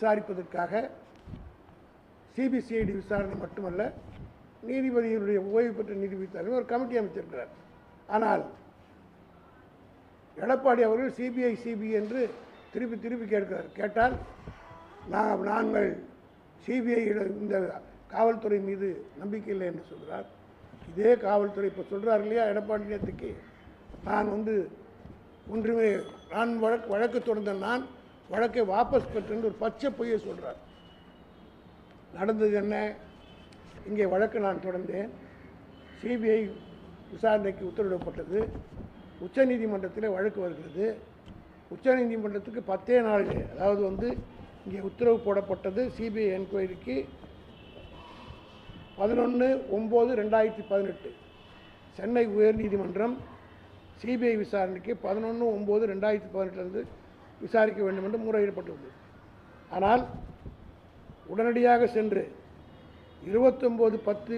விசாரிப்பதற்காக CBCID விசாரணை மட்டுமல்ல நீதிபதியினுடைய ஓய்வு பெற்ற நீதிபதி தலைவர் ஒரு கமிட்டி அமைச்சிருக்கிறார் ஆனால் எடப்பாடி அவர்கள் சிபிஐ சிபிஐ என்று திருப்பி திருப்பி கேட்கிறார். கேட்டால் நான் நாங்கள் சிபிஐ இந்த காவல்துறை மீது நம்பிக்கை இல்லை என்று சொல்கிறார். இதே காவல்துறை இப்போ சொல்கிறார் இல்லையா எடப்பாடி நேற்றுக்கு நான் வந்து ஒன்றுமே நான் வழக்கு வழக்கு தொடர்ந்த நான் வழக்கை வாபஸ் பெற்றுன்னு ஒரு பச்சை பொய்யை சொல்கிறார் நடந்தது என்ன? இங்கே வழக்கு நான் தொடர்ந்தேன். சிபிஐ விசாரணைக்கு உத்தரவிடப்பட்டது. உச்சநீதிமன்றத்தில் வழக்கு வருகிறது. உச்சநீதிமன்றத்துக்கு பத்தே நாளில் அதாவது வந்து இங்கே உத்தரவு போடப்பட்டது. சிபிஐ என்கொயரிக்கு பதினொன்று ஒம்பது ரெண்டாயிரத்தி பதினெட்டு. சென்னை உயர்நீதிமன்றம் சிபிஐ விசாரணைக்கு பதினொன்று ஒம்பது ரெண்டாயிரத்தி பதினெட்டுலேருந்து விசாரிக்க வேண்டும் என்று முறையிடப்பட்டுள்ளது ஆனால் உடனடியாக சென்று இருபத்தொம்போது பத்து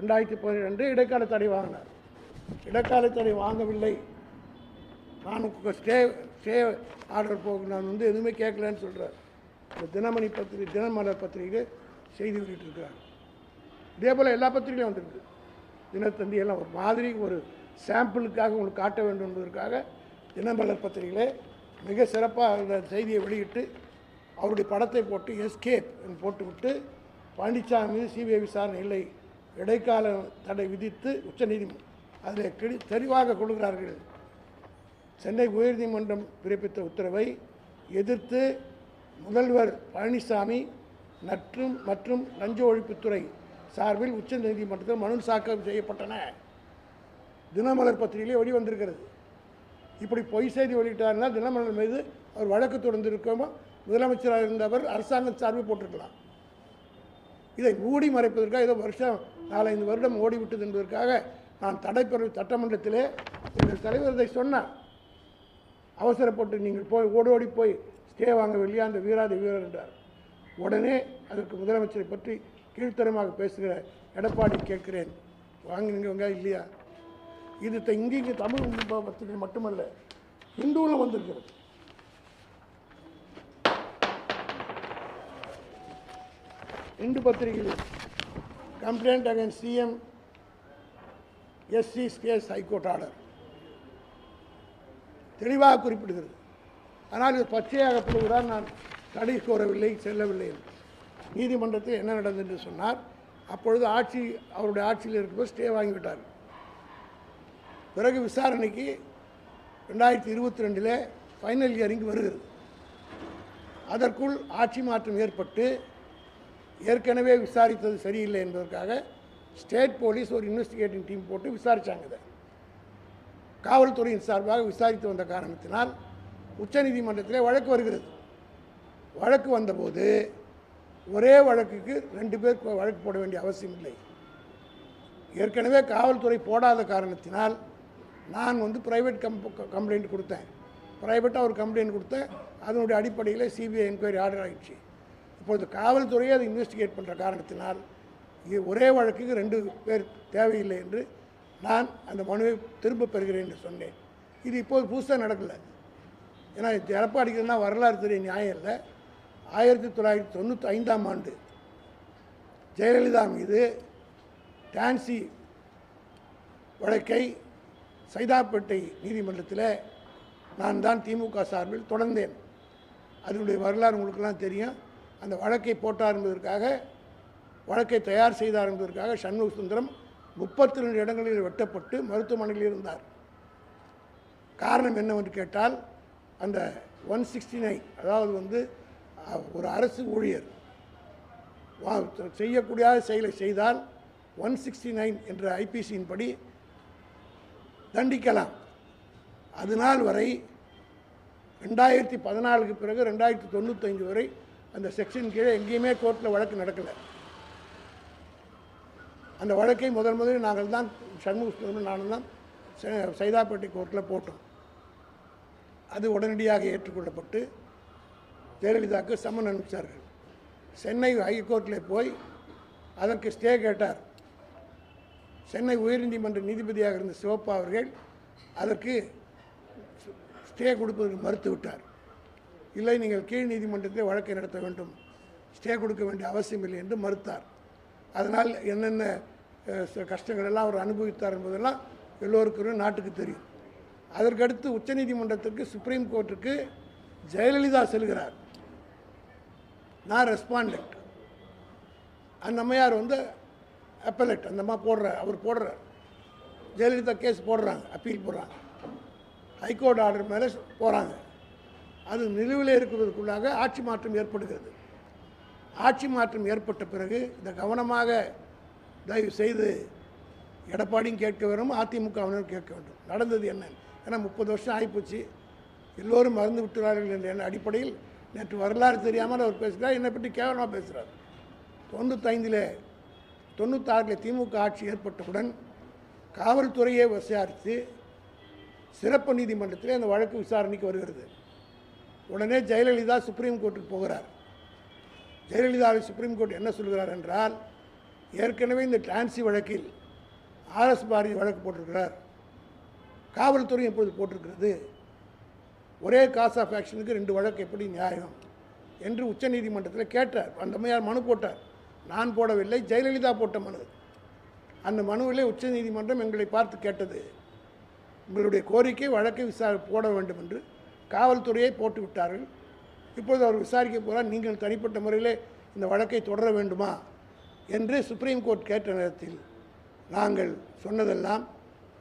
ரெண்டாயிரத்தி பதினெண்டு இடைக்கால தடை வாங்கினார். இடைக்கால தடை வாங்கவில்லை. நான் ஸ்டே ஸ்டே ஆர்டர் போக நான் வந்து எதுவுமே கேட்கலன்னு சொல்கிறார் இந்த தினமணி பத்திரிகை தினமலர் பத்திரிகை செய்தி வெளியிட்டிருக்கிறார். இதே போல் எல்லா பத்திரிகையும் வந்திருக்கு. தினத்தந்தி எல்லாம் ஒரு மாதிரி ஒரு சாம்பிளுக்காக உங்களுக்கு காட்ட வேண்டும் என்பதற்காக தினமலர் பத்திரிகையிலே மிக சிறப்பாக அந்த செய்தியை வெளியிட்டு அவருடைய படத்தை போட்டு எஸ்கேப் போட்டுவிட்டு பழனிசாமி மீது சிபிஐ விசாரணை இல்லை இடைக்கால தடை விதித்து உச்சநீதிமன்றம் அதில் கெடி தெளிவாக கொள்கிறார்கள் சென்னை உயர்நீதிமன்றம் பிறப்பித்த உத்தரவை எதிர்த்து முதல்வர் பழனிசாமி மற்றும் மற்றும் லஞ்ச ஒழிப்புத்துறை சார்பில் உச்சநீதிமன்றத்தில் மனு தாக்கல் செய்யப்பட்டன. தினமலர் பத்திரிகையிலே வெளிவந்திருக்கிறது. இப்படி பொய் செய்தி வெளியிட்டார்னால் தினமலர் மீது அவர் வழக்கு தொடர்ந்திருக்கோமோ முதலமைச்சராக இருந்தவர் அரசாங்கம் சார்பு போட்டிருக்கலாம். இதை மூடி மறைப்பதற்காக ஏதோ வருஷம் நாலஞ்சு வருடம் ஓடிவிட்டது என்பதற்காக நான் தடைப்பெற சட்டமன்றத்திலே எங்கள் தலைவர் இதை சொன்னார். அவசரப்பட்டு நீங்கள் போய் ஓடி ஓடி போய் ஸ்டே வாங்கவில்லையா அந்த வீராதி வீரர் என்றார். உடனே அதற்கு முதலமைச்சரை பற்றி கீழ்த்தரமாக பேசுகிற எடப்பாடி கேட்கிறேன். வாங்கினீங்க இல்லையா? இது த- இங்கே இங்கே தமிழ் பத்திரிகை மட்டுமல்ல இந்துவில் வந்திருக்கிறது. இந்து பத்திரிகையில் complaint against CM SC case high court order தெளிவாக குறிப்பிடுகிறது. ஆனால் இது பச்சையாக கூறுகிறார் நான் தடை கோரவில்லை செல்லவில்லை என்று. நீதிமன்றத்தில் என்ன நடந்தது என்று சொன்னார். அப்பொழுது ஆட்சி அவருடைய ஆட்சியில் இருக்கும்போது ஸ்டே வாங்கிவிட்டார். பிறகு விசாரணைக்கு ரெண்டாயிரத்தி இருபத்தி ரெண்டில் ஃபைனல் இயரிங் வருகிறது. அதற்குள் ஆட்சி மாற்றம் ஏற்பட்டு ஏற்கனவே விசாரித்தது சரியில்லை என்பதற்காக ஸ்டேட் போலீஸ் ஒரு இன்வெஸ்டிகேட்டிங் டீம் போட்டு விசாரித்தாங்க இதை. காவல்துறையின் சார்பாக விசாரித்து வந்த காரணத்தினால் உச்சநீதிமன்றத்தில் வழக்கு வருகிறது. வழக்கு வந்தபோது ஒரே வழக்குக்கு ரெண்டு பேர் வழக்கு போட வேண்டிய அவசியம் இல்லை. ஏற்கனவே காவல்துறை போடாத காரணத்தினால் நான் வந்து ப்ரைவேட் கம்ப் கம்ப்ளைண்ட் கொடுத்தேன். ப்ரைவேட்டாக ஒரு கம்ப்ளைண்ட் கொடுத்தேன். அதனுடைய அடிப்படையில் சிபிஐ என்கொயரி ஆர்டர் ஆகிடுச்சு இப்பொழுது காவல்துறையை அதை இன்வெஸ்டிகேட் பண்ணுற காரணத்தினால் இது ஒரே வழக்குக்கு ரெண்டு பேர் தேவையில்லை என்று நான் அந்த மனுவை திரும்ப பெறுகிறேன் என்று சொன்னேன். இது இப்போது புதுசாக நடக்கலை. ஏன்னா இது எடப்பாடிக்குன்னா வரலாறு தெரிய நியாயம் இல்லை. ஆயிரத்தி தொள்ளாயிரத்தி தொண்ணூற்றி ஐந்தாம் ஆண்டு ஜெயலலிதா மீது டான்சி வழக்கை சைதாப்பேட்டை நீதிமன்றத்தில் நான் தான் திமுக சார்பில் தொடர்ந்தேன். அதனுடைய வரலாறு உங்களுக்கெல்லாம் தெரியும். அந்த வழக்கை போட்டார் என்பதற்காக வழக்கை தயார் செய்தார் என்பதற்காக சண்முக சுந்தரம் முப்பத்தி ரெண்டு இடங்களில் வெட்டப்பட்டு மருத்துவமனையில் இருந்தார். காரணம் என்னவென்று கேட்டால் அந்த ஒன் சிக்ஸ்டி நைன் அதாவது வந்து ஒரு அரசு ஊழியர் வா- செய்யக்கூடிய செயலை செய்தால் ஒன் சிக்ஸ்டி நைன் என்ற ஐபிசியின் படி தண்டிக்கலாம். அது நாள் வரை ரெண்டாயிரத்தி பதினாலுக்கு பிறகு ரெண்டாயிரத்தி தொண்ணூத்தஞ்சு வரை அந்த செக்ஷன் கீழே எங்கேயுமே கோர்ட்டில் வழக்கு நடக்கலை. அந்த வழக்கை முதல் முதலில் நாங்கள் தான் சண்முக நானும் தான் ச- சைதாப்பேட்டை கோர்ட்டில் போட்டோம். அது உடனடியாக ஏற்றுக்கொள்ளப்பட்டு ஜெயலலிதாவுக்கு சம்மன் அனுப்பிச்சார்கள். சென்னை ஹைகோர்ட்டில் போய் அதற்கு ஸ்டே கேட்டார். சென்னை உயர்நீதிமன்ற நீதிபதியாக இருந்த சிவப்பா அவர்கள் அதற்கு ஸ்டே கொடுப்பதற்கு மறுத்து விட்டார் இல்லை நீங்கள் கீழ் நீதிமன்றத்தில் வழக்கை நடத்த வேண்டும். ஸ்டே கொடுக்க வேண்டிய அவசியம் இல்லை என்று மறுத்தார். அதனால் என்னென்ன ச- கஷ்டங்கள் எல்லாம் அவர் அனுபவித்தார் என்பதெல்லாம் எல்லோருக்கும் நாட்டுக்கு தெரியும். அதற்கடுத்து உச்சநீதிமன்றத்திற்கு சுப்ரீம் கோர்ட்டுக்கு ஜெயலலிதா செல்கிறார். நான் ரெஸ்பாண்டன்ட் அந்த அம்மையார் வந்து அப்பலட் அந்த மாதிரி போடுறார் அவர் போடுறார் ஜெயலலிதா கேஸ் போடுறாங்க அப்பீல் போடுறாங்க. ஹைகோர்ட் ஆர்டர் மேலே போகிறாங்க அது நிலுவில் இருக்கிறதுக்குள்ளாக ஆட்சி மாற்றம் ஏற்படுகிறது. ஆட்சி மாற்றம் ஏற்பட்ட பிறகு இதை கவனமாக தயவு செய்து எடப்பாடியும் கேட்க வேண்டும் அதிமுகவினரும் கேட்க வேண்டும். நடந்தது என்ன? ஏன்னா முப்பது வருஷம் ஆகிப்போச்சு எல்லோரும் மறந்து விட்டுறார்கள் என்ற என்ன அடிப்படையில் நேற்று வரலாறு தெரியாமல் அவர் பேசுகிறார். என்னை பற்றி கேவலமாக பேசுகிறார் தொண்ணூத்தைந்தில் தொண்ணூத்தாறில் திமுக ஆட்சி ஏற்பட்டவுடன் காவல்துறையை விசாரித்து சிறப்பு நீதிமன்றத்தில் அந்த வழக்கு விசாரணைக்கு வருகிறது. உடனே ஜெயலலிதா சுப்ரீம் கோர்ட்டுக்கு போகிறார். ஜெயலலிதாவை சுப்ரீம் கோர்ட் என்ன சொல்கிறார் என்றால் ஏற்கனவே இந்த டான்சி வழக்கில் ஆர்எஸ் பாரதி வழக்கு போட்டிருக்கிறார். காவல்துறை இப்பொழுது போட்டிருக்கிறது. ஒரே காஸ் ஆஃப் ஆக்ஷனுக்கு ரெண்டு வழக்கு எப்படி நியாயம்? என்று உச்சநீதிமன்றத்தில் கேட்டார். அந்த அம்மையார் மனு போட்டார். நான் போடவில்லை ஜெயலலிதா போட்ட மனு. அந்த மனுவிலே உச்சநீதிமன்றம் எங்களை பார்த்து கேட்டது உங்களுடைய கோரிக்கை வழக்கை விசார போட வேண்டும் என்று காவல்துறையை போட்டு விட்டார்கள். இப்பொழுது அவர் விசாரிக்க போகிறார் நீங்கள் தனிப்பட்ட முறையிலே இந்த வழக்கை தொடர வேண்டுமா? என்று சுப்ரீம் கோர்ட் கேட்ட நேரத்தில் நாங்கள் சொன்னதெல்லாம்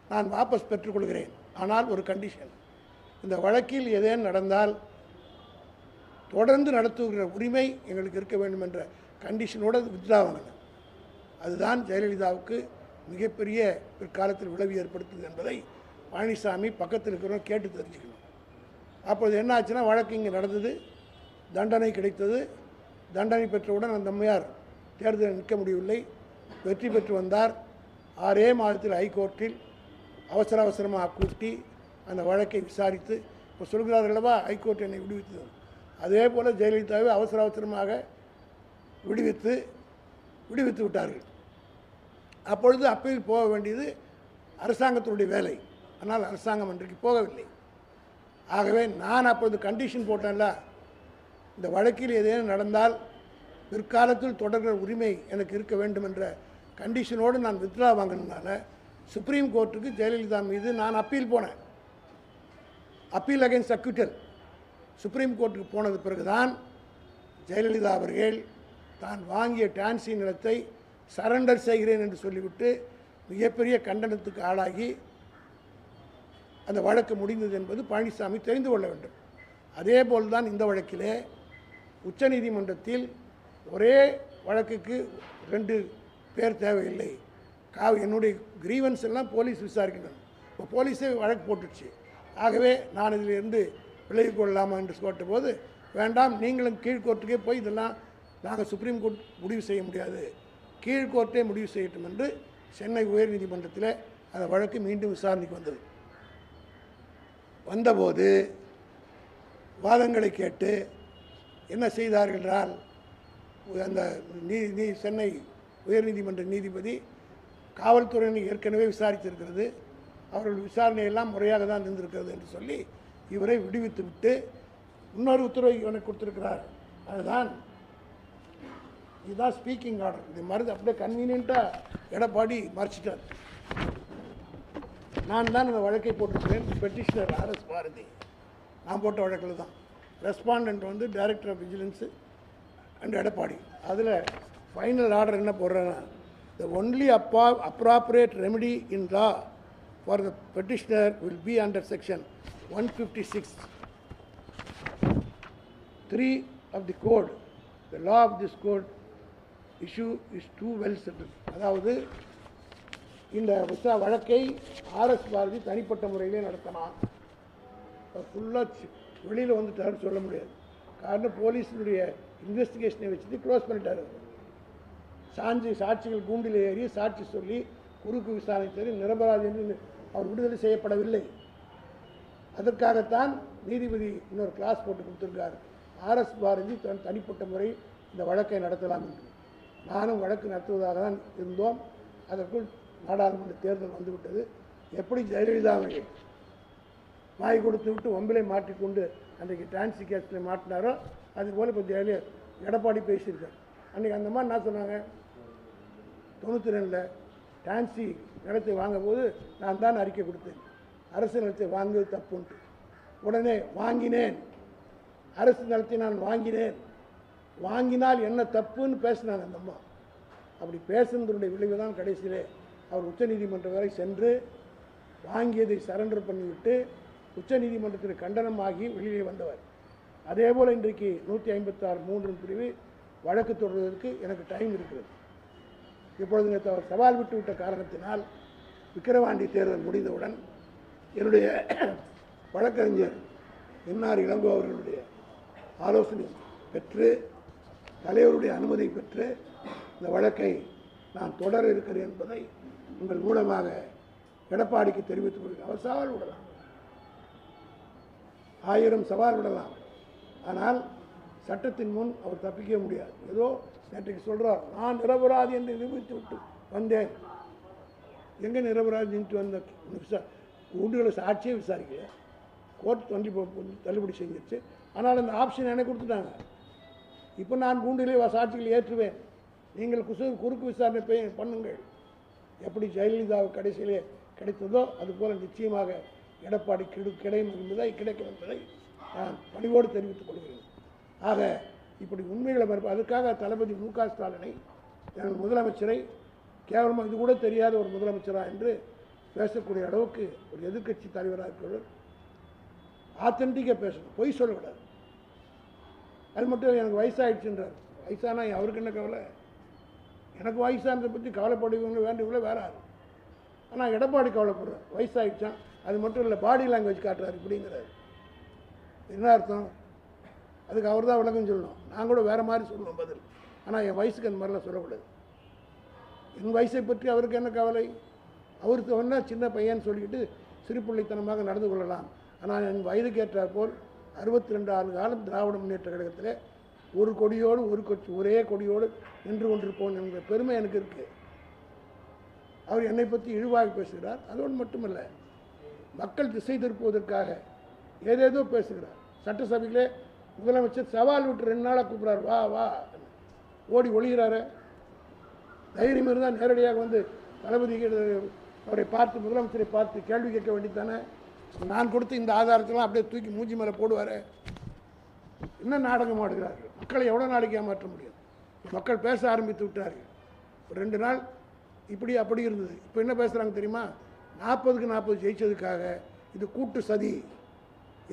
நான் வாபஸ் பெற்றுக்கொள்கிறேன் ஆனால் ஒரு கண்டிஷன் இந்த வழக்கில் ஏதேனும் நடந்தால் தொடர்ந்து நடத்துகிற உரிமை எங்களுக்கு இருக்க வேண்டும் என்ற கண்டிஷனோடு வித்ரா அதுதான் ஜெயலலிதாவுக்கு மிகப்பெரிய பிற்காலத்தில் விளைவு ஏற்படுத்துது என்பதை பழனிசாமி பக்கத்தில் இருக்கிறவங்க கேட்டு தெரிஞ்சுக்கணும். அப்போது என்ன ஆச்சுன்னா வழக்கு இங்கே நடந்தது தண்டனை கிடைத்தது. தண்டனை பெற்றவுடன் அந்த அம்மையார் தேர்தலில் நிற்க முடியவில்லை. வெற்றி பெற்று வந்தார். ஆறே மாதத்தில் ஹைகோர்ட்டில் அவசர அவசரமாக கூட்டி அந்த வழக்கை விசாரித்து இப்போ சொல்கிறார்களவா ஹைகோர்ட் என்னை விடுவித்தது. அதே போல் ஜெயலலிதாவை அவசர அவசரமாக விடுவித்து விடுவித்து விட்டார்கள். அப்பொழுது அப்பீல் போக வேண்டியது அரசாங்கத்தினுடைய வேலை. ஆனால் அரசாங்கம் அன்றைக்கு போகவில்லை. ஆகவே நான் அப்பொழுது கண்டிஷன் போட்டேன்ல இந்த வழக்கில் ஏதேனும் நடந்தால் பிற்காலத்தில் தொடர்கிற உரிமை எனக்கு இருக்க வேண்டும் என்ற கண்டிஷனோடு நான் வித்ரா வாங்கினதுனால சுப்ரீம் கோர்ட்டுக்கு ஜெயலலிதா மீது நான் அப்பீல் போனேன். அப்பீல் அகைன்ஸ்ட் அக்யூட்டல் சுப்ரீம் கோர்ட்டுக்கு போனது பிறகுதான் ஜெயலலிதா அவர்கள் தான் வாங்கிய டான்சி நிலத்தை சரண்டர் செய்கிறேன் என்று சொல்லிவிட்டு மிகப்பெரிய கண்டனத்துக்கு ஆளாகி அந்த வழக்கு முடிந்தது என்பது பழனிசாமி தெரிந்து கொள்ள வேண்டும். அதே போல்தான் இந்த வழக்கிலே உச்சநீதிமன்றத்தில் ஒரே வழக்குக்கு ரெண்டு பேர் தேவையில்லை. கா என்னுடைய கிரீவன்ஸ் எல்லாம் போலீஸ் விசாரிக்கணும். இப்போ போலீஸே வழக்கு போட்டுடுச்சு. ஆகவே நான் இதிலிருந்து விலகிக் கொள்ளலாமா என்று கேட்டபோது வேண்டாம் நீங்களும் கீழ்கோர்ட்டுக்கே போய் இதெல்லாம் நாங்கள் சுப்ரீம் கோர்ட் முடிவு செய்ய முடியாது. கீழ்கோர்ட்டே முடிவு செய்யட்டும் என்று சென்னை உயர்நீதிமன்றத்தில் அந்த வழக்கு மீண்டும் விசாரணைக்கு வந்தது. வந்தபோது வாதங்களை கேட்டு என்ன செய்தார்கள் என்றால் அந்த நீ நீ சென்னை உயர்நீதிமன்ற நீதிபதி காவல்துறையினை ஏற்கனவே விசாரித்திருக்கிறது. அவர்கள் விசாரணையெல்லாம் முறையாக தான் இருந்திருக்கிறது என்று சொல்லி இவரை விடுவித்து விட்டு இன்னொரு உத்தரவை இவனை கொடுத்துருக்கிறார். அதுதான் இதுதான் ஸ்பீக்கிங் ஆர்டர் இது மாதிரி அப்படியே கன்வீனியண்ட்டாக எடப்பாடி மறைச்சிட்டார். நான் தான் அந்த வழக்கை போட்டிருக்கிறேன். Petitioner RS Bharathi. நான் போட்ட வழக்கில் தான். ரெஸ்பாண்டன்ட் வந்து director of vigilance and Edappadi. அதில் ஃபைனல் ஆர்டர் என்ன போடுறேன்னா த ஒன்லி அப்பா appropriate remedy in law for the petitioner will be under section one fifty six three of the code the law of this code issue is too well settled அதாவது இந்த visa வழக்கை RS Bharathi தனிப்பட்ட முறையிலே நடத்தலாம் ஃபுல்லாக வெளியில் வந்துட்டாருன்னு சொல்ல முடியாது. காரணம் போலீஸினுடைய இன்வெஸ்டிகேஷனை வச்சுட்டு க்ளோஸ் பண்ணிட்டார் சாஞ்சி சாட்சிகள் கூண்டில் ஏறி சாட்சி சொல்லி குறுக்கு விசாரணை சரி நிரபராதி என்று அவர் விடுதலை செய்யப்படவில்லை. அதற்காகத்தான் நீதிபதி இன்னொரு கிளாஸ் போட்டு கொடுத்துருக்கார். ஆர்எஸ் பாரதி தன் தனிப்பட்ட முறை இந்த வழக்கை நடத்தலாம் என்று. நானும் வழக்கு நடத்துவதாக தான் இருந்தோம். அதற்குள் நாடாளுமன்ற தேர்தல் வந்துவிட்டது. எப்படி ஜெயலலிதாவை வாய் கொடுத்து விட்டு வம்பிலை மாற்றிக்கொண்டு அன்றைக்கு டான்சி கேஸில் மாட்டினாரோ அது போல் இப்போ ஜெயலலிதா எடப்பாடி பேசியிருக்கார். அன்றைக்கி அந்த மாதிரி என்ன சொன்னாங்க? தொண்ணூற்றி ரெண்டில் டான்சி நிலத்தை வாங்கும்போது நான் தான் அறிக்கை கொடுத்தேன். அரசு நிலத்தை வாங்குவது தப்புன்ட்டு. உடனே வாங்கினேன். அரசு நிலத்தை நான் வாங்கினேன். வாங்கினால் என்ன தப்புன்னு பேசினாங்க அந்த அம்மா. அப்படி பேசுனதனுடைய விளைவு தான் கடைசியிலே அவர் உச்சநீதிமன்றம் வரை சென்று வாங்கியதை சரண்டர் பண்ணிவிட்டு உச்சநீதிமன்றத்தில் கண்டனமாகி வெளியே வந்தவர். அதே போல் இன்றைக்கு நூற்றி ஐம்பத்தாறு மூன்று பிரிவு வழக்கு தொடர்வதற்கு எனக்கு டைம் இருக்கிறது. இப்பொழுது நேற்று அவர் சவால் விட்டு விட்ட காரணத்தினால் விக்கிரவாண்டி தேர்தல் முடிந்தவுடன் என்னுடைய வழக்கறிஞர் என்ஆர் இளங்கோ அவர்களுடைய ஆலோசனை பெற்று தலைவருடைய அனுமதி பெற்று இந்த வழக்கை நான் தொடர இருக்கிறேன் என்பதை உங்கள் மூலமாக எடப்பாடிக்கு தெரிவித்துக் கொள்கிறேன். அவர் சவால் விடலாம். ஆயிரம் சவால் விடலாம். ஆனால் சட்டத்தின் முன் அவர் தப்பிக்க முடியாது. ஏதோ நேற்றைக்கு சொல்கிறார் நான் நிரபராதி என்று நிரூபித்து விட்டு வந்தேன். எங்கே நிரபராதின்ட்டு வந்த விசா கூண்டுகளை சாட்சியே விசாரிக்கல. கோர்ட் தள்ளி போ- தள்ளுபடி செஞ்சிருச்சு. ஆனால் அந்த ஆப்ஷன் எனக்கு கொடுத்துட்டாங்க. இப்போ நான் கூண்டிலே சாட்சிகள் ஏற்றுவேன். நீங்கள் குசு குறுக்கு விசாரணை பண்ணுங்கள். எப்படி ஜெயலலிதாவுக்கு கடைசியிலே கிடைத்ததோ அதுபோல் நிச்சயமாக எடப்பாடி கிடு கிடையும் என்பதை கிடைக்கும் என்பதை நான் பணிவோடு தெரிவித்துக் கொள்கிறேன். ஆக இப்படி உண்மைகளை மறுப்பு அதுக்காக தளபதி மு க ஸ்டாலினை எங்கள் முதலமைச்சரை கேவலமாக இது கூட தெரியாத ஒரு முதலமைச்சரா என்று பேசக்கூடிய அளவுக்கு ஒரு எதிர்க்கட்சி தலைவராக இருக்கிறவர் ஆத்தென்டிக்காக பேசணும். பொய் சொல்லக்கூடாது அது மட்டும் எனக்கு வயசாகிடுச்சுன்றார் வயசானா அவருக்கு என்ன கவலை? எனக்கு வயசானதை பற்றி கவலைப்படுவீங்க வேண்டியவங்கள வேற ஆள் ஆனால் எடப்பாடி கவலைப்படுறார். வயசாகிடுச்சான் அது மட்டும் இல்லை பாடி லாங்குவேஜ் காட்டுறாரு இப்படிங்கிறாரு. என்ன அர்த்தம்? அதுக்கு அவர் தான் விளக்கம் சொல்லணும். நான் கூட வேறு மாதிரி சொல்லணும் பதில். ஆனால் என் வயசுக்கு அந்த மாதிரிலாம் சொல்லக்கூடாது. என் வயசை பற்றி அவருக்கு என்ன கவலை? அவருக்கு ஒன்றா சின்ன பையன் சொல்லிக்கிட்டு சிறுபிள்ளைத்தனமாக நடந்து கொள்ளலாம். ஆனால் என் வயதுக்கு போல் அறுபத்தி ரெண்டு ஆண்டு காலம் திராவிட முன்னேற்ற கழகத்தில் ஒரு கொடியோடு ஒரு கொச்சி ஒரே கொடியோடு நின்று கொண்டிருப்போம் என்ற பெருமை எனக்கு இருக்குது அவர் என்னை பற்றி இழிவாக பேசுகிறார். அதோடு மட்டுமல்ல மக்கள் திசை திருப்புவதற்காக ஏதேதோ பேசுகிறார். சட்டசபையிலே முதலமைச்சர் சவால் விட்டு ரெண்டு நாளாக கூப்பிட்றார் வா வா. ஓடி ஒழிகிறாரு தைரியம் இருந்தால் நேரடியாக வந்து தளபதி அவரை பார்த்து முதலமைச்சரை பார்த்து கேள்வி கேட்க வேண்டித்தானே நான் கொடுத்து இந்த ஆதாரத்தெல்லாம் அப்படியே தூக்கி மூஞ்சி மேலே போடுவார். என்ன நாடகம் ஆடுகிறார்கள்? மக்களை எவ்வளோ நாளைக்கு ஏமாற்ற முடியும்? மக்கள் பேச ஆரம்பித்து விட்டார்கள். ரெண்டு நாள் இப்படி அப்படி இருந்தது. இப்போ என்ன பேசுகிறாங்க தெரியுமா? நாற்பதுக்கு நாற்பது ஜெயிச்சதுக்காக இது கூட்டு சதி.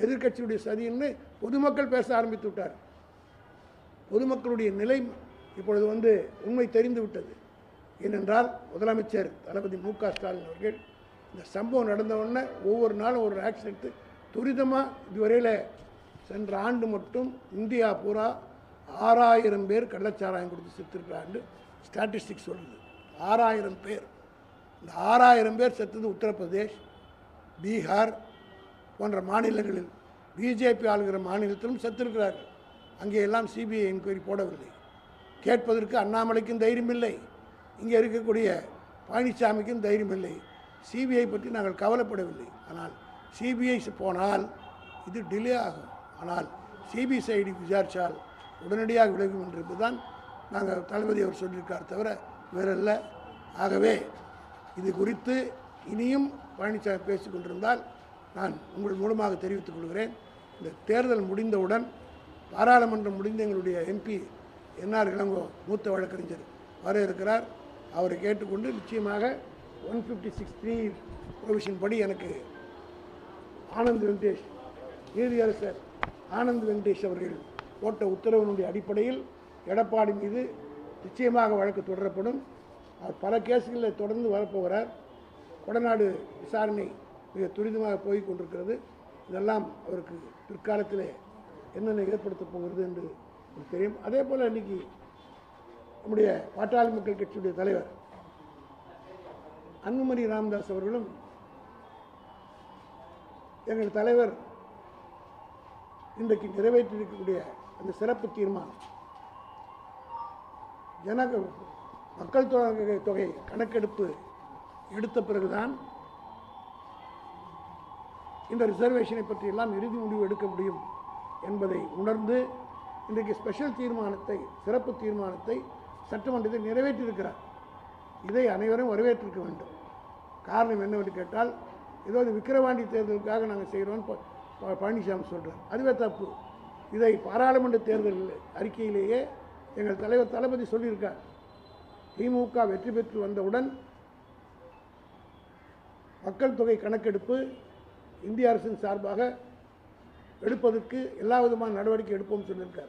எதிர்க்கட்சியுடைய சதின்னு பொதுமக்கள் பேச ஆரம்பித்து விட்டார் பொதுமக்களுடைய நிலை இப்பொழுது வந்து உண்மை தெரிந்து விட்டது. ஏனென்றால் முதலமைச்சர் தளபதி மு க ஸ்டாலின் அவர்கள் இந்த சம்பவம் நடந்த உடனே ஒவ்வொரு நாளும் ஒரு ஆக்ஷன் எடுத்து துரிதமாக இதுவரையில் சென்ற ஆண்டு மட்டும் இந்தியா பூரா ஆறாயிரம் பேர் கள்ளச்சாராயம் கொடுத்து செத்துருக்காண்டு ஸ்டாட்டிஸ்டிக்ஸ் சொல்லுது. ஆறாயிரம் பேர். இந்த ஆறாயிரம் பேர் செத்தது உத்தரப்பிரதேஷ் பீகார் போன்ற மாநிலங்களில். பிஜேபி ஆளுகிற மாநிலத்திலும் செத்திருக்கிறார்கள். அங்கே எல்லாம் சிபிஐ என்கொயரி போடவில்லை. கேட்பதற்கு அண்ணாமலைக்கும் தைரியம் இல்லை இங்கே இருக்கக்கூடிய பழனிசாமிக்கும் தைரியம் இல்லை சிபிஐ பற்றி நாங்கள் கவலைப்படவில்லை. ஆனால் சிபிஐ போனால் இது டிலே ஆகும். ஆனால் சிபிசிஐடி விசாரித்தால் உடனடியாக விலகும் என்று தான் நாங்கள் தளபதி அவர் சொல்லியிருக்கார் தவிர வேறல்ல. ஆகவே இது குறித்து இனியும் பழனிசாமி பேசிக்கொண்டிருந்தால் நான் உங்கள் மூலமாக தெரிவித்துக் கொள்கிறேன். இந்த தேர்தல் முடிந்தவுடன் பாராளுமன்றம் முடிந்த எங்களுடைய எம்பி என்ஆர் இளங்கோ மூத்த வழக்கறிஞர் வர இருக்கிறார் அவரை கேட்டுக்கொண்டு நிச்சயமாக one fifty six three provision படி எனக்கு ஆனந்த் வெங்கடேஷ் நீதியரசர் ஆனந்த் வெங்கடேஷ் அவர்கள் போட்ட உத்தரவினுடைய அடிப்படையில் எடப்பாடி மீது நிச்சயமாக வழக்கு தொடரப்படும். அவர் பல கேஸுகளில் தொடர்ந்து வரப்போகிறார். கொடநாடு விசாரணை மிக துரிதமாக போய் கொண்டிருக்கிறது. இதெல்லாம் அவருக்கு பிற்காலத்தில் என்னென்ன ஏற்படுத்தப் போகிறது என்று தெரியும். அதே போல் இன்றைக்கி நம்முடைய பாட்டாளி மக்கள் கட்சியுடைய தலைவர் அன்புமணி ராமதாஸ் அவர்களும் எங்கள் தலைவர் இன்றைக்கு நிறைவேற்றியிருக்கக்கூடிய அந்த சிறப்பு தீர்மானம். ஜனக மக்கள் தொகை தொகை கணக்கெடுப்பு எடுத்த பிறகுதான் இந்த ரிசர்வேஷனை பற்றியெல்லாம் இறுதி முடிவு எடுக்க முடியும் என்பதை உணர்ந்து இன்றைக்கு ஸ்பெஷல் தீர்மானத்தை சிறப்பு தீர்மானத்தை சட்டமன்றத்தில் நிறைவேற்றியிருக்கிறார். இதை அனைவரும் வரவேற்றிருக்க வேண்டும். காரணம் என்னவென்று கேட்டால் ஏதோ இது விக்கிரவாண்டி தேர்தலுக்காக நாங்கள் செய்கிறோம்னு ப- ப- பழனிசாமி சொல்கிறார் அதுவே தப்பு. இதை பாராளுமன்ற தேர்தல் அறிக்கையிலேயே எங்கள் தலைவர் தளபதி சொல்லியிருக்கார். திமுக வெற்றி பெற்று வந்தவுடன் மக்கள் தொகை கணக்கெடுப்பு இந்திய அரசின் சார்பாக எடுப்பதற்கு எல்லா விதமான நடவடிக்கை எடுப்போம்னு சொல்லியிருக்கார்.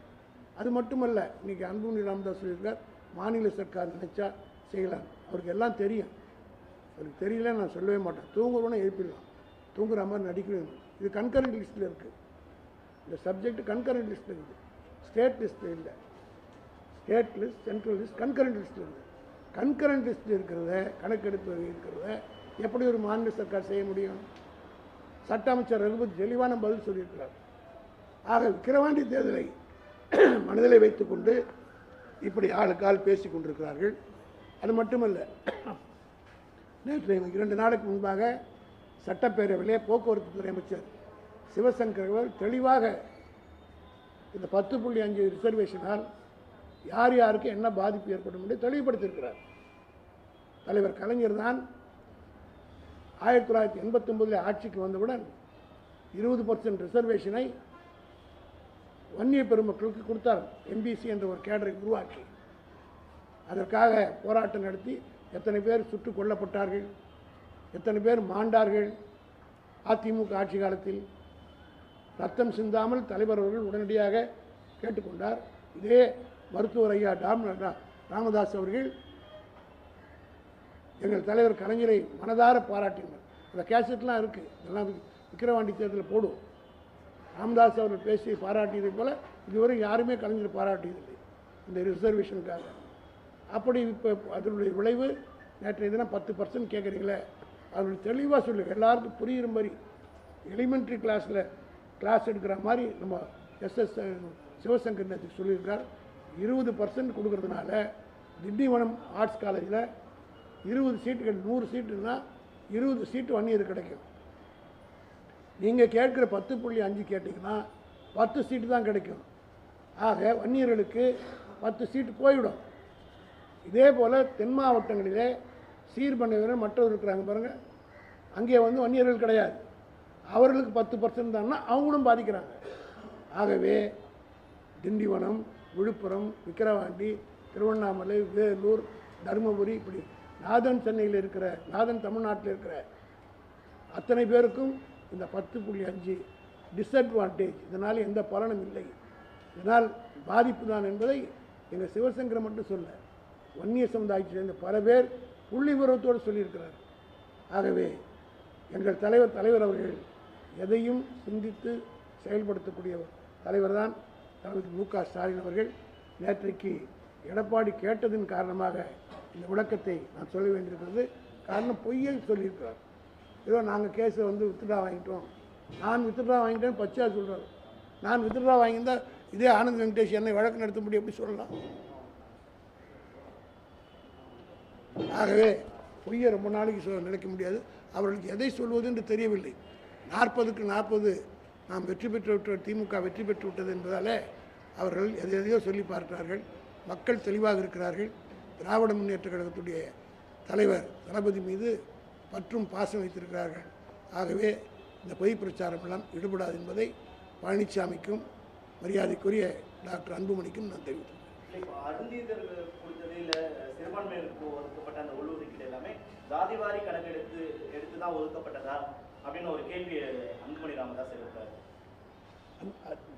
அது மட்டுமல்ல இன்றைக்கி அன்புமணி ராமதாஸ் சொல்லியிருக்கார் மாநில சர்க்கார் நினைச்சா செய்யலாம். அவருக்கு எல்லாம் தெரியும். அவருக்கு தெரியல நான் சொல்லவே மாட்டேன். தூங்குறோன்னு எழுப்பிடலாம். தூங்குற மாதிரி நடிக்கணும் இது கன்கரண்ட் லிஸ்ட்டில் இருக்குது இந்த சப்ஜெக்ட் கன்கரண்ட் லிஸ்ட்டில் இருக்குது. ஸ்டேட் லிஸ்ட்டில் இல்லை. State list central list concurrent லிஸ்ட்டில் இருக்குது கன்கரண்ட் லிஸ்ட்டில் இருக்கிறத கணக்கெடுப்பு இருக்கிறத எப்படி ஒரு மாநில சர்க்கார் செய்ய முடியும்? சட்ட அமைச்சர் ரகுபதி தெளிவான பதில் சொல்லியிருக்கிறார். ஆக விக்கிரவாண்டி தேர்தலை மனதிலே வைத்துக்கொண்டு இப்படி ஆளுக்கால் பேசிக் கொண்டிருக்கிறார்கள். அது மட்டுமல்ல நேற்று இரண்டு நாளுக்கு முன்பாக சட்டப்பேரவையிலே போக்குவரத்து துறை அமைச்சர் சிவசங்கர் அவர் தெளிவாக இந்த பத்து புள்ளி அஞ்சு ரிசர்வேஷனால் யார் யாருக்கு என்ன பாதிப்பு ஏற்படும் என்று தெளிவுபடுத்தியிருக்கிறார். தலைவர் கலைஞர் தான் ஆயிரத்தி தொள்ளாயிரத்தி எண்பத்தொம்பதில் ஆட்சிக்கு வந்தவுடன் இருபது பர்சன்ட் ரிசர்வேஷனை வன்னிய பெருமக்களுக்கு கொடுத்தார். எம்பிசி என்ற ஒரு கேடரை உருவாக்கி. அதற்காக போராட்டம் நடத்தி எத்தனை பேர் சுட்டு கொல்லப்பட்டார்கள் எத்தனை பேர் மாண்டார்கள். அதிமுக ஆட்சி காலத்தில் ரத்தம் சிந்தாமல் தலைவர் அவர்கள் உடனடியாக கேட்டுக்கொண்டார் இதே மருத்துவர் ஐயா டாம் ராமதாஸ் அவர்கள் எங்கள் தலைவர் கலைஞரை மனதார பாராட்டினார். அந்த கேசட்லாம் இருக்குது இதெல்லாம் விக்கிரவாண்டி தேர்தலில் போடும் ராமதாஸ் அவர்கள் பேசி பாராட்டியதை போல் இதுவரை யாருமே கலைஞர் பாராட்டியதில்லை. இந்த ரிசர்வேஷனுக்காக அப்படி இப்போ அதனுடைய விளைவு நேற்றைய தினம் பத்து பர்சன்ட் கேட்குறீங்களே அதனுடைய தெளிவாக சொல்லுங்கள் எல்லாருக்கும் புரிகிற மாதிரி எலிமெண்ட்ரி கிளாஸில் கிளாஸ் எடுக்கிற மாதிரி நம்ம எஸ்எஸ் சிவசங்கர் நேற்று சொல்லியிருக்கார். இருபது பர்சன்ட் கொடுக்கறதுனால திண்டிவனம் ஆர்ட்ஸ் காலேஜில் இருபது சீட்டுகள் நூறு சீட்டுன்னா இருபது சீட்டு வன்னியர் கிடைக்கும். நீங்கள் கேட்குற பத்து புள்ளி அஞ்சு கேட்டிங்கன்னா பத்து சீட்டு தான் கிடைக்கும். ஆக வன்னியர்களுக்கு பத்து சீட்டு போயிடும். இதே போல் தென் மாவட்டங்களிலே சீர்பண்ணையினர் மற்றவர் இருக்கிறாங்க பாருங்கள் அங்கே வந்து வன்னியர்கள் கிடையாது. அவர்களுக்கு பத்து பர்சன்ட் தான்னா அவங்களும் பாதிக்கிறாங்க. ஆகவே திண்டிவனம் விழுப்புரம் விக்கிரவாண்டி திருவண்ணாமலை வேலூர் தருமபுரி இப்படி நாதன் சென்னையில் இருக்கிற நாதன் தமிழ்நாட்டில் இருக்கிற அத்தனை பேருக்கும் இந்த பத்து புள்ளி அஞ்சு டிஸ்அட்வான்டேஜ் இதனால் எந்த பலனும் இல்லை. இதனால் பாதிப்பு தான் என்பதை எங்கள் சிவசங்கரம் மட்டும் சொல்ல. வன்னிய சமுதாயத்தை சேர்ந்த பல பேர் புள்ளி விவரத்தோடு சொல்லியிருக்கிறார். ஆகவே எங்கள் தலைவர் தலைவர் அவர்கள் எதையும் சிந்தித்து செயல்படுத்தக்கூடிய தலைவர் தான் தலைவர் மு க ஸ்டாலின் அவர்கள். நேற்றைக்கு எடப்பாடி கேட்டதின் காரணமாக இந்த விளக்கத்தை நான் சொல்ல வேண்டியிருக்கிறது. காரணம் பொய்யை சொல்லியிருக்கிறார். ஏதோ நாங்கள் கேஸை வந்து வித்ட்ரா வாங்கிட்டோம். நான் வித்ட்ரா வாங்கிட்டேன்னு பச்சையாக சொல்கிறார் நான் வித்ட்ரா வாங்கியிருந்தால் இதே ஆனந்த் வெங்கடேஷ் என்னை வழக்கு நடத்த முடியும் எப்படி சொல்லலாம். ஆகவே பொய்யை ரொம்ப நாளைக்கு சொல்ல நினைக்க முடியாது. அவர்களுக்கு எதை சொல்வது என்று தெரியவில்லை. நாற்பதுக்கு நாற்பது நாம் வெற்றி பெற்று விட்ட திமுக வெற்றி பெற்று விட்டது என்பதாலே அவர்கள் எதை எதையோ சொல்லி பார்க்கிறார்கள். மக்கள் தெளிவாக இருக்கிறார்கள். திராவிட முன்னேற்ற கழகத்துடைய தலைவர் தளபதி மீது பற்றும் பாசம் வைத்திருக்கிறார்கள். ஆகவே இந்த பொய் பிரச்சாரம் எல்லாம் ஈடுபடாது என்பதை பழனிசாமிக்கும் மரியாதைக்குரிய டாக்டர் அன்புமணிக்கும் நான் தெரிவித்தேன் இப்போ சிறுபான்மையினருக்கு ஒதுக்கப்பட்ட அந்த உள்ளுரிமைகள் எல்லாமே ஜாதிவாரி கணக்கெடுத்து எடுத்து தான் ஒதுக்கப்பட்டதா அப்படின்னு ஒரு கேள்வி அன்புமணி ராமதாஸ் எழுப்பார்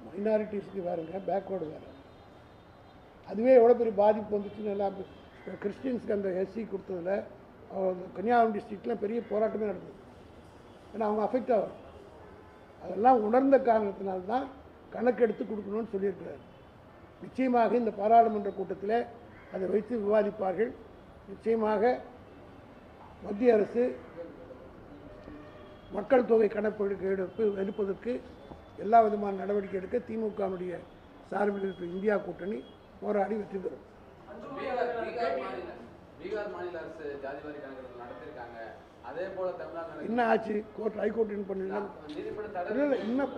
மைனாரிட்டிஸ்க்கு வேறுங்க பேக்வேர்டு வேறு. அதுவே எவ்வளோ பெரிய பாதிப்பு வந்துச்சுன்னு எல்லாம் கிறிஸ்டின்ஸ்க்கு அந்த எஸ்சி கொடுத்ததில் கன்னியாகுமரி டிஸ்ட்ரிக்ட்லாம் பெரிய போராட்டமே நடந்தது. ஏன்னா அவங்க அஃபெக்ட் ஆகும் அதெல்லாம் உணர்ந்த காரணத்தினால்தான் கணக்கெடுத்து கொடுக்கணும்னு சொல்லியிருக்கிறார். நிச்சயமாக இந்த பாராளுமன்ற கூட்டத்தில் அதை வைத்து விவாதிப்பார்கள். நிச்சயமாக மத்திய அரசு மக்கள் தொகை கணக்கெடுப்பு எடுப்பு எடுப்பதற்கு எல்லா விதமான நடவடிக்கை எடுக்க திமுகவுடைய சார்பில் இருக்கிற இந்தியா கூட்டணி போராடி வெற்றி பெறும். என்ன ஆச்சு? கோர்ட் ஹைகோர்ட் என்ன பண்ணல இன்னும்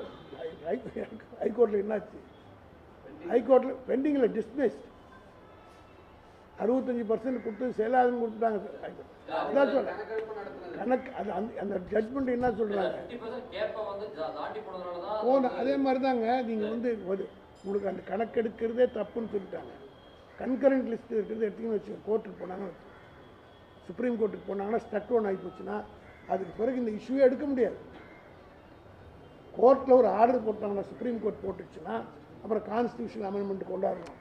ஹைகோர்ட்டில் என்னாச்சு ஹைகோர்ட்டில் பெண்டிங்கில் டிஸ்மிஸ்ட் அறுபத்தஞ்சி பர்சன்ட் கொடுத்து செயலாளர்னு கொடுத்துட்டாங்க. ஹைகோர்ட் அதான் சொல்கிறேன் கணக்கு அது அந்த அந்த ஜட்மெண்ட் என்ன சொல்கிறாங்க போன அதே மாதிரி தாங்க நீங்கள் வந்து உங்களுக்கு அந்த கணக்கெடுக்கிறதே தப்புன்னு சொல்லிட்டாங்க. கன்கரண்ட் லிஸ்ட் இருக்கிறது எடுத்தீங்கன்னு வச்சுக்கோங்க. கோர்ட்டுக்கு போனாங்கன்னு சுப்ரீம் கோர்ட்டுக்கு போனாங்கன்னா ஸ்டக் ஒன் ஆகி போச்சுன்னா அதுக்கு பிறகு இந்த இஷ்யூவே எடுக்க முடியாது. கோர்ட்டில் ஒரு ஆர்டர் போட்டாங்கன்னா சுப்ரீம் கோர்ட் போட்டுச்சுன்னா அப்புறம் கான்ஸ்டியூஷன் அமெண்ட்மெண்ட் கொண்டாடணும்.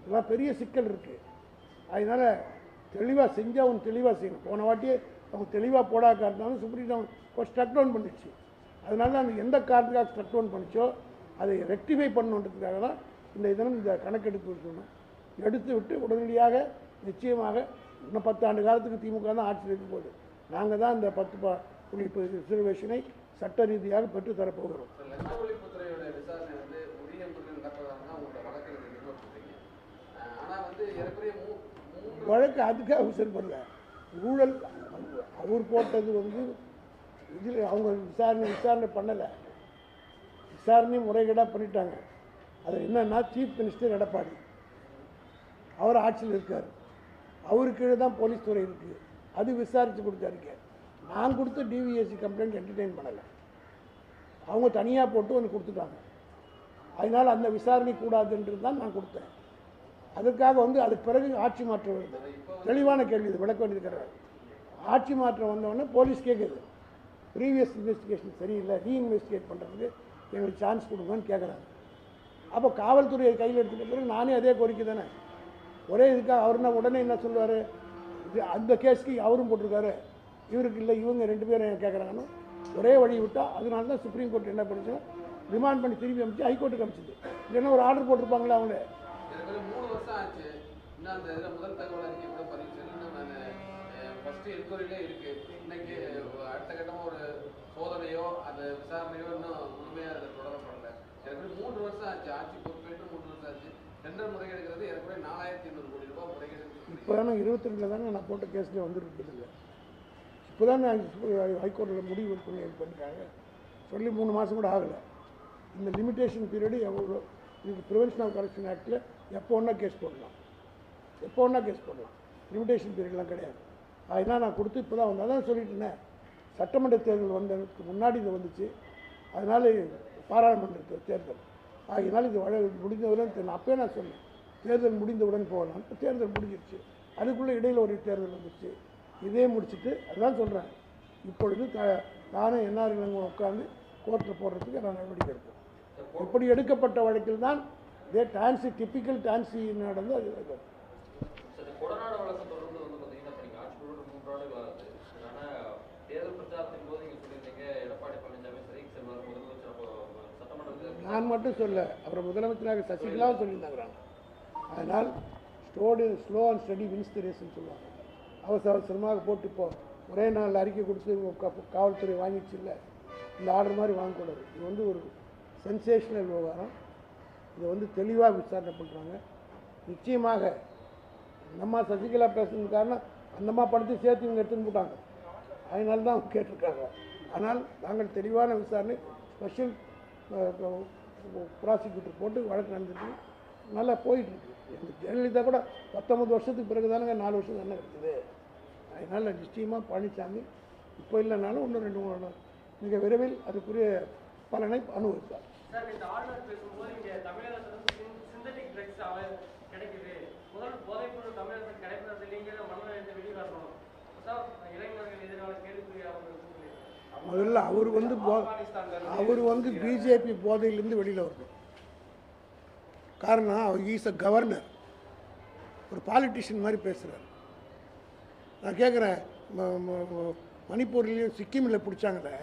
இதெல்லாம் பெரிய சிக்கல் இருக்குது அதனால் தெளிவாக செஞ்சு அவங்க தெளிவாக செய்யணும். போன வாட்டியே அவங்க தெளிவாக போடாத இருந்தாலும் சுப்ரீம் கோர்ட் ஸ்ட்ரக் டவுன் பண்ணிடுச்சு. அதனால தான் அந்த எந்த காரணத்துக்காக ஸ்ட்ரக் டவுன் பண்ணிச்சோ அதை ரெக்டிஃபை பண்ணணுன்றதுக்காக தான் இந்த இதனம் இந்த கணக்கெடுப்பு இருக்கணும் எடுத்து விட்டு உடனடியாக நிச்சயமாக இன்னும் பத்து ஆண்டு காலத்துக்கு திமுக தான் ஆட்சியில் இருக்க போகுது. நாங்கள் தான் இந்த பத்து பா ஒழிப்பு ரிசர்வேஷனை சட்ட ரீதியாக பெற்று தரப்போகிறோம் இப்ப லஞ்ச ஒழிப்புத்துறையோட விசாரணை வந்து உரிய முறையில் நடப்பதாக தான் உங்களோட வழக்கில் நீங்க report பண்றீங்க. அஹ் ஆனா வந்து ஏறக்குறைய மூ- மூன்று வழக்கு அதுக்காக விசாரணை பண்ணல ஊழல் அவர் போட்டது வந்து இதில் அவங்க விசாரணை விசாரணை பண்ணலை. விசாரணை முறைகேடாக பண்ணிட்டாங்க. அது என்னன்னா சீஃப் மினிஸ்டர் எடப்பாடி. அவர் ஆட்சியில் இருக்கார். அவருக்கு கீழே தான் போலீஸ் துறை இருக்குது அது விசாரித்து கொடுத்தாருங்க. நான் கொடுத்த டிவிஎஸ்சி கம்ப்ளைண்ட் என்டர்டெயின் பண்ணலை. அவங்க தனியாக போட்டு ஒன்று கொடுத்துட்டாங்க. அதனால் அந்த விசாரணை கூடாதுன்றது தான் நான் கொடுத்தேன். அதுக்காக வந்து அதுக்கு பிறகு ஆட்சி மாற்றம் வருது. தெளிவான கேள்வி இது விளக்க வேண்டியது ஆட்சி மாற்றம் வந்தவொடனே போலீஸ் கேட்குது. ப்ரீவியஸ் இன்வெஸ்டிகேஷன் சரியில்லை ரீஇன்வெஸ்டிகேட் பண்ணுறதுக்கு எங்களுக்கு சான்ஸ் கொடுங்கன்னு கேட்குறாங்க. அப்போ காவல்துறையை கையில் எடுத்துட்ட பிறகு நானே அதே கோரிக்கை தானே. ஒரே இதுக்காக அவர்னா உடனே என்ன சொல்லுவார்? இது அந்த கேஸ்க்கு அவரும் போட்டிருக்காரு. இவருக்கு இல்லை இவங்க ரெண்டு பேரும் கேட்குறாங்கன்னு. ஒரே வழி விட்டால் அதனால தான் சுப்ரீம் கோர்ட் என்ன பண்ணுச்சுன்னா ரிமாண்ட் பண்ணி திருப்பி அமைச்சு ஹைகோர்ட்டுக்கு அமைச்சிது. இல்லைன்னா ஒரு ஆர்டர் போட்டிருப்பாங்களே அவங்களே. வருஷம் ஆச்சு இன்னும் அந்த இதில் முதல் தகவல் அறிக்கை கூட பதிவு செய்யல நம்ம ஃபஸ்ட்டு என்கொயரிலே இருக்குது இன்னைக்கு அடுத்த கட்டமாக ஒரு சோதனையோ அந்த விசாரணையோ இன்னும் முழுமையாக அதை தொடரப்படல ஏற்கனவே மூன்று வருஷம் ஆச்சு. ஆட்சி பொறுப்பேற்று மூன்று வருஷம் ஆச்சு. டெண்டர் முறைகேடுங்கிறது ஏற்கனவே நாலாயிரத்தி ஐநூறு கோடி ரூபாய் முறைகேடு இப்போ தானே இருபத்தி ரெண்டில் தானே நான் போட்ட கேஸ்லேயே வந்துருக்குதுங்க இப்போ தானே ஹைகோர்ட்டில் முடிவு பண்ணி பண்ணிட்டாங்க. சொல்லி மூணு மாதம் கூட ஆகலை. இந்த லிமிட்டேஷன் பீரியடு எவ்வளோ இதுக்கு ப்ரிவென்ஷன் ஆஃப் கரப்ஷன் ஆக்டில் எப்போ ஒன்றா கேஸ் போடலாம்? எப்போ ஒன்றா கேஸ் போடலாம்? லிமிடேஷன் பீரியட்லாம் கிடையாது. அதெல்லாம் நான் கொடுத்து இப்போ தான் வந்தால் அதான் சொல்லிட்டு சட்டமன்ற தேர்தல் வந்ததுக்கு முன்னாடி இது வந்துச்சு. அதனால் பாராளுமன்ற தே- தேர்தல். ஆகினால் இது வழ முடிந்தவுடன் அப்போயே நான் நான் சொன்னேன். தேர்தல் முடிந்தவுடன் போகலாம். இப்போ தேர்தல் முடிஞ்சிருச்சு. அதுக்குள்ளே இடையில் ஒரு தேர்தல் வந்துச்சு. இதே முடிச்சுட்டு அதுதான் சொல்கிறேன் இப்பொழுது த நானும் என்ஆர் இளங்கோ உட்காந்து கோர்ட்டில் போடுறதுக்கு நான் நடவடிக்கை எடுப்பேன் இப்படி எடுக்கப்பட்ட வழக்கில் தான் இதே டான்சி டிப்பிக்கல் டான்சி நடந்து அது நான் மட்டும் சொல்ல அவர் முதலமைச்சராக சசிகலாவும் சொல்லியிருந்தாங்க அதனால் ஸ்டோடு ஸ்லோ அண்ட் ஸ்டடி ரேஸ்ன்னு சொல்லுவாங்க. அவசர அவசரமாக போட்டு இப்போ ஒரே நாள் அறிக்கை கொடுத்து காவல்துறை வாங்கிச்சு இல்லை. இந்த ஆர்டர் மாதிரி வாங்கக்கூடாது. இது வந்து ஒரு சென்சேஷனல் விவகாரம். இதை வந்து தெளிவாக விசாரணை பண்ணுறாங்க நிச்சயமாக நம்ம சசிகலா பேசுனது காரணம் அந்தம்மா படத்தை சேர்த்து இவங்க எடுத்துன்னு போட்டாங்க. அதனால தான் அவங்க கேட்டிருக்காங்க. ஆனால் நாங்கள் தெளிவான விசாரணை ஸ்பெஷல் ப்ராசிக்யூட்டர் போட்டு வழக்கு நடந்துட்டு நல்லா போயிட்டுருக்கு. எங்கள் ஜெயலலிதா கூட பத்தொம்பது வருஷத்துக்கு பிறகு தானங்க நாலு வருஷம் தானே இருக்குது. அதனால் நிச்சயமாக பழனிசாமி இப்போ இல்லைனாலும் இன்னும் ரெண்டு மூணு மிக விரைவில் அதுக்குரிய பலனை அனுபவித்தார் சார் இந்த ஆளுநர் பேசும்போது இங்க தமிழகத்துல சிந்தட்டிக் ட்ரக்ஸ் கிடைக்குது. முதல் போதைப்பொருள் தமிழகத்தில் கிடைப்பது இல்லைங்கிற மனநிலையத்தை வெளிக்காட்டணும் சார் இளைஞர்கள் எதிரான கேள்விக்குரிய முதல்ல அவர் வந்து போ அவர் வந்து பிஜேபி போதையிலேருந்து வெளியில் வரணும். காரணம் அவர் ஈஸ் அ கவர்னர் ஒரு பாலிட்டிஷியன் மாதிரி பேசுகிறார் நான் கேட்குறேன் மணிப்பூர்லேயும் சிக்கிமில் பிடிச்சாங்களே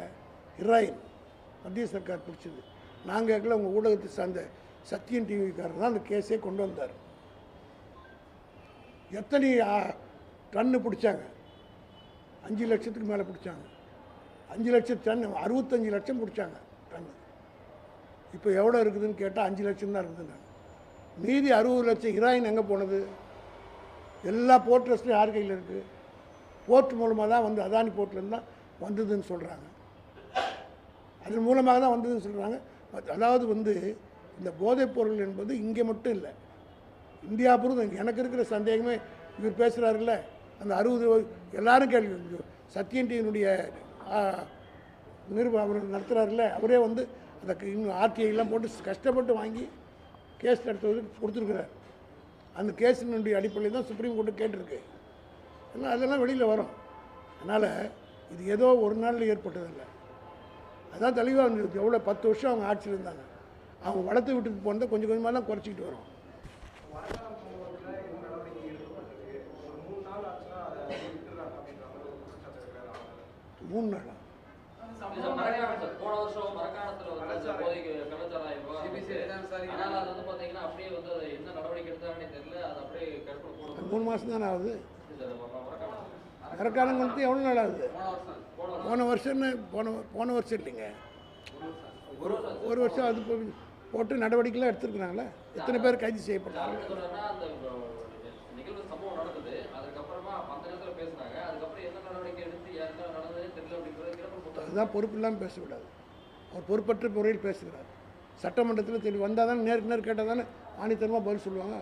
ஹிராயின் மத்திய சர்க்கார் பிடிச்சது. நான் கேட்கல உங்கள் ஊடகத்தை சார்ந்த சத்தியன் டிவிக்காரர் தான் அந்த கேஸே கொண்டு வந்தார். எத்தனை டன்னு பிடிச்சாங்க? அஞ்சு லட்சத்துக்கு மேலே பிடிச்சாங்க. அஞ்சு லட்சம் டன் அறுபத்தஞ்சு லட்சம் பிடிச்சாங்க டன்னு. இப்போ எவ்வளோ இருக்குதுன்னு கேட்டால் அஞ்சு லட்சம் தான் இருக்குதுன்னு. மீதி அறுபது லட்சம் ஹிராயின் எங்கே போனது? எல்லா போர்ட்ரஸ்லையும் யார் கையில் இருக்குது போர்ட் மூலமாக தான் வந்து அதானி போர்ட்லேருந்து தான் வந்ததுன்னு சொல்கிறாங்க அதன் மூலமாக தான் வந்ததுன்னு சொல்கிறாங்க அதாவது வந்து இந்த போதைப் பொருள் என்பது இங்கே மட்டும் இல்லை. இந்தியா பொறுத்த எனக்கு இருக்கிற சந்தேகமே இவர் பேசுகிறாருல்ல அந்த அறுபது எல்லாரும் கேள்வி சத்யன் டிவியினுடைய நிருப அவர் நடத்துகிறாருல்ல அவரே வந்து அந்த இன்னும் ஆர்டிஐலாம் போட்டு கஷ்டப்பட்டு வாங்கி கேஸ் நடத்துவதற்கு கொடுத்துருக்குறார். அந்த கேஸினுடைய அடிப்படையில் தான் சுப்ரீம் கோர்ட்டு கேட்டிருக்கு. ஏன்னா அதெல்லாம் வெளியில் வரும். அதனால் இது ஏதோ ஒரு நாளில் ஏற்பட்டதில்லை. அதான் தெளிவாக இருந்தது எவ்வளோ பத்து வருஷம் அவங்க ஆட்சியில் இருந்தாங்க அவங்க வளர்த்து விட்டுட்டு போனதை கொஞ்சம் கொஞ்சமாக தான் குறைச்சிக்கிட்டு வரோம் மூணு நாள் மூணு மாதம் தானே ஆகுது மரக்காலம் கொடுத்து எவ்வளோ நாள் ஆகுது போன வருஷம் போன வருஷம்னு போன போன வருஷம் இல்லைங்க. ஒரு ஒரு வருஷம் அது போட்டு நடவடிக்கைலாம் எடுத்துருக்குறாங்களே. எத்தனை பேர் கைது செய்யப்பட்டாங்க? அதுதான் பொறுப்பு இல்லாமல் பேசக்கூடாது. அவர் பொறுப்பற்ற முறையில் பேசுகிறார். சட்டமன்றத்தில் தெரியும் வந்தால் தானே நேருக்கு நேர் கேட்டால் தானே ஆணித்தரமாக பதில் சொல்லுவாங்க.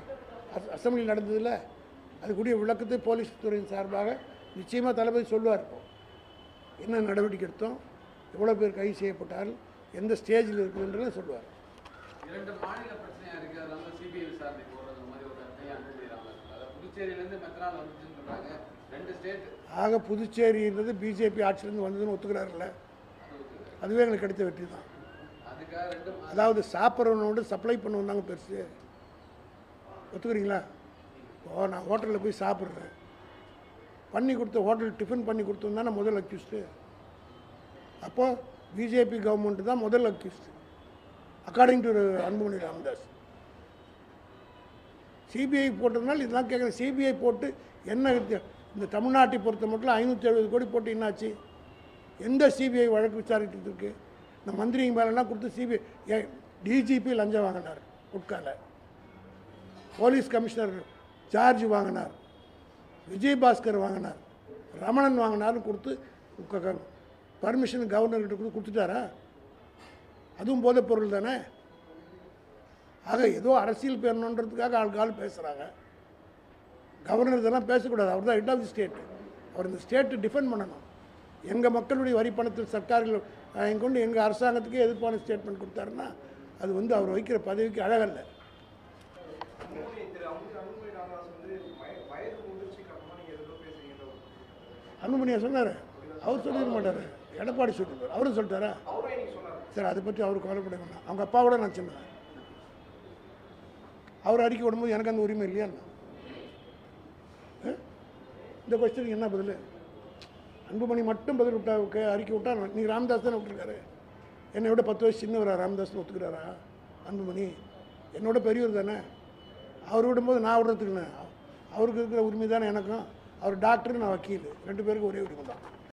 அஸ் அசம்பிளி நடந்ததில்ல அதுக்குரிய விளக்கத்தை போலீஸ் துறையின் சார்பாக நிச்சயமாக தளபதி சொல்லுவார் என்ன நடவடிக்கை எடுத்தோம்? எவ்வளோ பேர் கைது செய்யப்பட்டார்கள் எந்த ஸ்டேஜில் இருக்குதுன்றதை சொல்லுவார். இரண்டு மாநில பிரச்சனையா இருக்கு. அதுல வந்து சிபிஐ விசாரணை போடுறது மாதிரி ஒரு கருத்தையும் அனுமதிக்கிறாங்க அதாவது புதுச்சேரியிலேருந்து மெத்தனால் வந்துச்சுன்னு சொல்றாங்க. ரெண்டு ஸ்டேட். ஆக புதுச்சேரின்றது பிஜேபி ஆட்சியிலேருந்து வந்ததுன்னு ஒத்துக்கிறாருல்ல. அதுவே எங்களுக்கு கிடைத்த வெற்றி தான். அதுக்காக ரெண்டு மா- அதாவது சாப்பிட்றவனோட சப்ளை பண்ண வந்தாங்க பெருசு. ஒத்துக்கிறீங்களா? இப்போ நான் ஹோட்டலில் போய் சாப்பிட்றேன். பண்ணி கொடுத்த ஹோட்டல் டிஃபன் பண்ணி கொடுத்தோம் தானே முதல் அக்யூஸ்டு அப்போது பிஜேபி கவர்மெண்ட் தான் முதல் accused according to Anbumani Ramadoss. CBI போட்டதுனால இதெல்லாம் கேட்குறேன் சிபிஐ போட்டு என்ன இந்த தமிழ்நாட்டை பொறுத்த மட்டும் ஐநூற்றி எழுபது கோடி போட்டு என்னாச்சு? எந்த சிபிஐ வழக்கு விசாரிக்கிட்டு இருக்கு இந்த மந்திரிங்க மேலெல்லாம் கொடுத்து சிபிஐ டிஜிபி லஞ்சம் வாங்கினார் உட்கால போலீஸ் கமிஷனர் சார்ஜ் வாங்கினார். விஜயபாஸ்கர் வாங்கினார். ரமணன் வாங்கினார்னு கொடுத்து பர்மிஷன் கவர்னர்கிட்ட கொடுத்து கொடுத்துட்டாரா? அதுவும் போதைப் பொருள் தானே? ஆக ஏதோ அரசியல் பேரணுன்றதுக்காக ஆள் பேசுகிறாங்க கவர்னர் இதெல்லாம் பேசக்கூடாது. அவர் தான் ஹெட் ஆஃப் தி ஸ்டேட் அவர் இந்த ஸ்டேட்டை டிஃபெண்ட் பண்ணணும். எங்கள் மக்களுடைய வரி பணத்தில் சர்க்கார்கள் வாங்கி கொண்டு எங்கள் அரசாங்கத்துக்கே எதிர்ப்பான ஸ்டேட்மெண்ட் கொடுத்தாருன்னா அது வந்து அவர் வைக்கிற பதவிக்கு அழகல்ல அன்புமணி திரு அன்பு அன்புமணி ராமதாஸ் வந்து வய- வயது முதிர்ச்சி காரணமாக நீங்கள் எதுவும் பேசுறீங்க அன்புமணியா சொன்னார். அவர் சொல்லிட மாட்டார். எடப்பாடி சொல்லிருப்பார். அவரும் சொல்லிட்டாரா? சரி அதை பற்றி அவர் கவலைப்பட வேண்டாம் அவங்க அப்பாவோட நான் சொன்னேன். அவர் அறிக்கை விடும்போது எனக்கு அந்த உரிமை இல்லையா? ஆ? இந்த கொஸ்டினுக்கு என்ன பதில்? அன்புமணி மட்டும் பதில் விட்டா அறிக்கை விட்டா நீ ராமதாஸ் தானே விட்டுருக்காரு. என்னை விட பத்து வயசு சின்னவரா ராமதாஸ் ஒத்துக்கிறாரா? அன்புமணி என்னோட பெரியவர் தானே. அவர் விடும்போது நான் விடுறதுக்குண்ணே அவருக்கு இருக்கிற உரிமை தானே எனக்கும். அவர் டாக்டர் நான் வக்கீல். ரெண்டு பேருக்கும் ஒரே உரிமை தான்